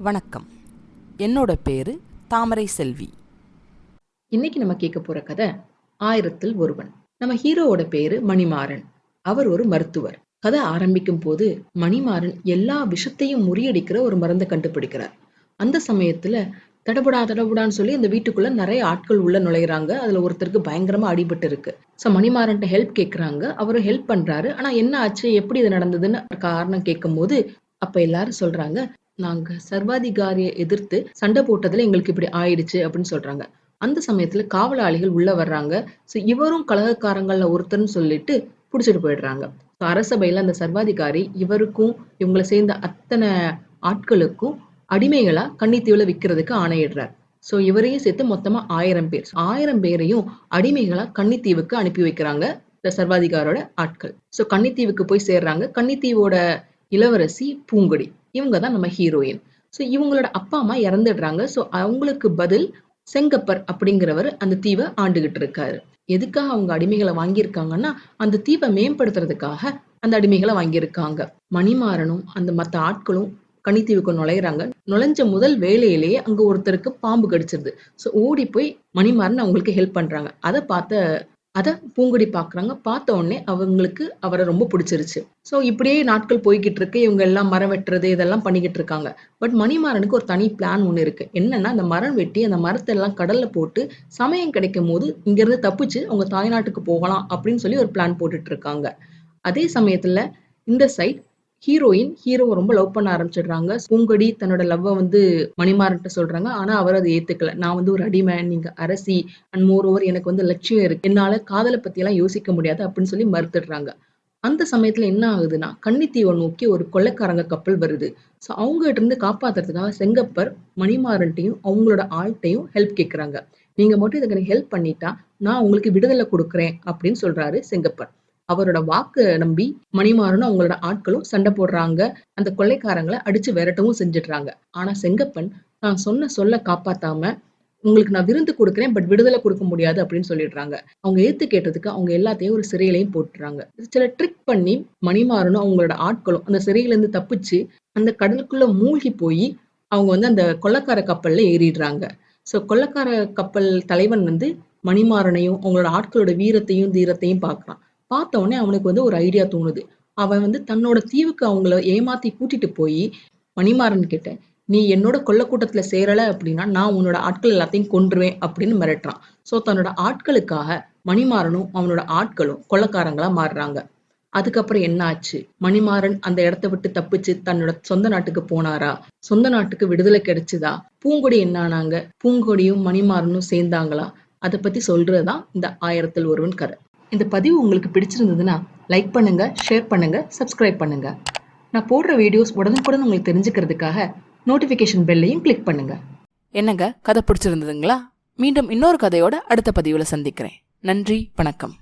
வணக்கம். என்னோட பேரு தாமரை செல்வி. இன்னைக்கு நம்ம கேட்க போற கதை ஆயிரத்தில் ஒருவன். நம்ம ஹீரோவோட பேரு மணிமாறன். அவர் ஒரு மருத்துவர். கதை ஆரம்பிக்கும் போது மணிமாறன் எல்லா விஷத்தையும் முறியடிக்கிற ஒரு மருந்தை கண்டுபிடிக்கிறார். அந்த சமயத்துல தடபுடா தடபுடான்னு சொல்லி அந்த வீட்டுக்குள்ள நிறைய ஆட்கள் உள்ள நுழையிறாங்க. அதுல ஒருத்தருக்கு பயங்கரமா அடிபட்டு இருக்கு. ஸோ மணிமாறன்ட்ட ஹெல்ப் கேக்குறாங்க. அவரும் ஹெல்ப் பண்றாரு. ஆனா என்ன ஆச்சு? எப்படி இது நடந்ததுன்னு காரணம் கேட்கும் போது அப்ப எல்லாரும் சொல்றாங்க நாங்க சர்வாதிகாரியை எதிர்த்து சண்டை போட்டதுல எங்களுக்கு இப்படி ஆயிடுச்சு அப்படின்னு சொல்றாங்க. அந்த சமயத்துல காவலாளிகள் உள்ள வர்றாங்க. ஸோ இவரும் கலகக்காரங்கள்ல ஒருத்தர்னு சொல்லிட்டு புடிச்சிட்டு போயிடுறாங்க. அரசபையில அந்த சர்வாதிகாரி இவருக்கும் இவங்களை சேர்ந்த அத்தனை ஆட்களுக்கும் அடிமைகளா கன்னித்தீவுல விற்கிறதுக்கு ஆணையிடுறார். சோ இவரையும் சேர்த்து மொத்தமா ஆயிரம் பேர். ஆயிரம் பேரையும் அடிமைகளா கன்னித்தீவுக்கு அனுப்பி வைக்கிறாங்க இந்த சர்வாதிகாரோட ஆட்கள். சோ கன்னித்தீவுக்கு போய் சேர்றாங்க. கன்னித்தீவோட இளவரசி பூங்கொடி. இவங்க தான் நம்ம ஹீரோயின் ஸோ இவங்களோட அப்பா அம்மா இறந்துடுறாங்க. ஸோ அவங்களுக்கு பதில் செங்கப்பர் அப்படிங்கிறவர் அந்த தீவை ஆண்டுகிட்டு இருக்காரு. எதுக்காக அவங்க அடிமைகளை வாங்கியிருக்காங்கன்னா அந்த தீவை மேம்படுத்துறதுக்காக அந்த அடிமைகளை வாங்கியிருக்காங்க. மணிமாறனும் அந்த மற்ற ஆட்களும் கனித்தீவுக்கு நுழையிறாங்க. நுழைஞ்ச முதல் வேலையிலேயே அங்க ஒருத்தருக்கு பாம்பு கடிச்சிருது. ஸோ ஓடி போய் மணிமாறன் அவங்களுக்கு ஹெல்ப் பண்றாங்க. அதை பார்த்த அதை பூங்குடி பார்க்குறாங்க பார்த்த உடனே அவங்களுக்கு அவரை ரொம்ப பிடிச்சிருச்சு. ஸோ இப்படியே நாட்கள் போய்கிட்டு இருக்கு. இவங்க எல்லாம் மரம் வெட்டுறது இதெல்லாம் பண்ணிக்கிட்டு இருக்காங்க. பட் மணிமாறனுக்கு ஒரு தனி பிளான் ஒன்று இருக்கு. என்னன்னா அந்த மரம் வெட்டி அந்த மரத்தை எல்லாம் கடல்ல போட்டு சமயம் கிடைக்கும் போது இங்கிருந்து தப்பிச்சு அவங்க தாய்நாட்டுக்கு போகலாம் அப்படின்னு சொல்லி ஒரு பிளான் போட்டுட்டு இருக்காங்க. அதே சமயத்துல இந்த சைட் ஹீரோயின் ஹீரோவை ரொம்ப லவ் பண்ண ஆரம்பிச்சிடுறாங்க. பூங்கொடி தன்னோட லவ்வை வந்து மணிமாறன்ட்ட சொல்றாங்க. ஆனா அவர் அதை ஏத்துக்கல. நான் வந்து ஒரு அடிமை நீங்க அரசி அண்ட் மோர் ஓவர் எனக்கு வந்து லட்சியம் இருக்கு. என்னால காதலை பத்தி எல்லாம் யோசிக்க முடியாது அப்படின்னு சொல்லி மறுத்துடுறாங்க. அந்த சமயத்துல என்ன ஆகுதுன்னா கன்னித்தீவை நோக்கி ஒரு கொள்ளைக்காரங்க கப்பல் வருது. ஸோ அவங்க கிட்ட இருந்து காப்பாத்துறதுக்காக செங்கப்பர் மணிமாறன்ட்டையும் அவங்களோட ஆள்கிட்டையும் ஹெல்ப் கேட்கறாங்க நீங்க மட்டும் இதுக்கு எனக்கு ஹெல்ப் பண்ணிட்டா நான் உங்களுக்கு விடுதலை கொடுக்குறேன் அப்படின்னு சொல்றாரு செங்கப்பர். அவரோட வாக்கு நம்பி மணிமாறனும் அவங்களோட ஆட்களும் சண்டை போடுறாங்க. அந்த கொள்ளைக்காரங்களை அடிச்சு விரட்டவும் செஞ்சிடுறாங்க. ஆனா செங்கப்பன் நான் சொன்ன சொல்ல காப்பாத்தாம உங்களுக்கு நான் விருந்து கொடுக்குறேன் பட் விடுதலை கொடுக்க முடியாது அப்படின்னு சொல்லிடுறாங்க. அவங்க ஏத்து கேட்டதுக்கு அவங்க எல்லாத்தையும் ஒரு சிறையிலையும் போட்டுறாங்க. சில ட்ரிக் பண்ணி மணிமாறனும் அவங்களோட ஆட்களும் அந்த சிறையில இருந்து தப்பிச்சு அந்த கடலுக்குள்ள மூழ்கி போய் அவங்க வந்து அந்த கொள்ளக்கார கப்பல்ல ஏறிடுறாங்க. ஸோ கொள்ளக்கார கப்பல் தலைவன் வந்து மணிமாறனையும் அவங்களோட ஆட்களோட வீரத்தையும் தீரத்தையும் பார்க்குறான். பார்த்த உடனே அவனுக்கு வந்து ஒரு ஐடியா தோணுது. அவன் வந்து தன்னோட தீவுக்கு அவங்கள ஏமாத்தி கூட்டிட்டு போய் மணிமாறன் கிட்ட நீ என்னோட கொல்லக்கூட்டத்துல சேரல அப்படின்னா நான் உன்னோட ஆட்கள் எல்லாத்தையும் கொன்றுவேன் அப்படின்னு மிரட்டுறான். சோ தன்னோட ஆட்களுக்காக மணிமாறனும் அவனோட ஆட்களும் கொள்ளக்காரங்களா மாறுறாங்க. அதுக்கப்புறம் என்ன ஆச்சு? மணிமாறன் அந்த இடத்த விட்டு தப்பிச்சு தன்னோட சொந்த நாட்டுக்கு போனாரா? சொந்த நாட்டுக்கு விடுதலை கிடைச்சுதா? பூங்கொடி என்ன ஆனாங்க? பூங்கொடியும் மணிமாறனும் சேர்ந்தாங்களா? அதை பத்தி சொல்றதுதான் இந்த ஆயிரத்தில் ஒருவன் கதை. இந்த பதிவு உங்களுக்கு பிடிச்சிருந்ததுன்னா லைக் பண்ணுங்க ஷேர் பண்ணுங்க சப்ஸ்கிரைப் பண்ணுங்க. நான் போடுற வீடியோஸ் உடனுக்குடன் உங்களுக்கு தெரிஞ்சுக்கிறதுக்காக நோட்டிஃபிகேஷன் பெல்லையும் கிளிக் பண்ணுங்க. என்னங்க? கதை பிடிச்சிருந்ததுங்களா? மீண்டும் இன்னொரு கதையோட அடுத்த பதிவில் சந்திக்கிறேன். நன்றி வணக்கம்.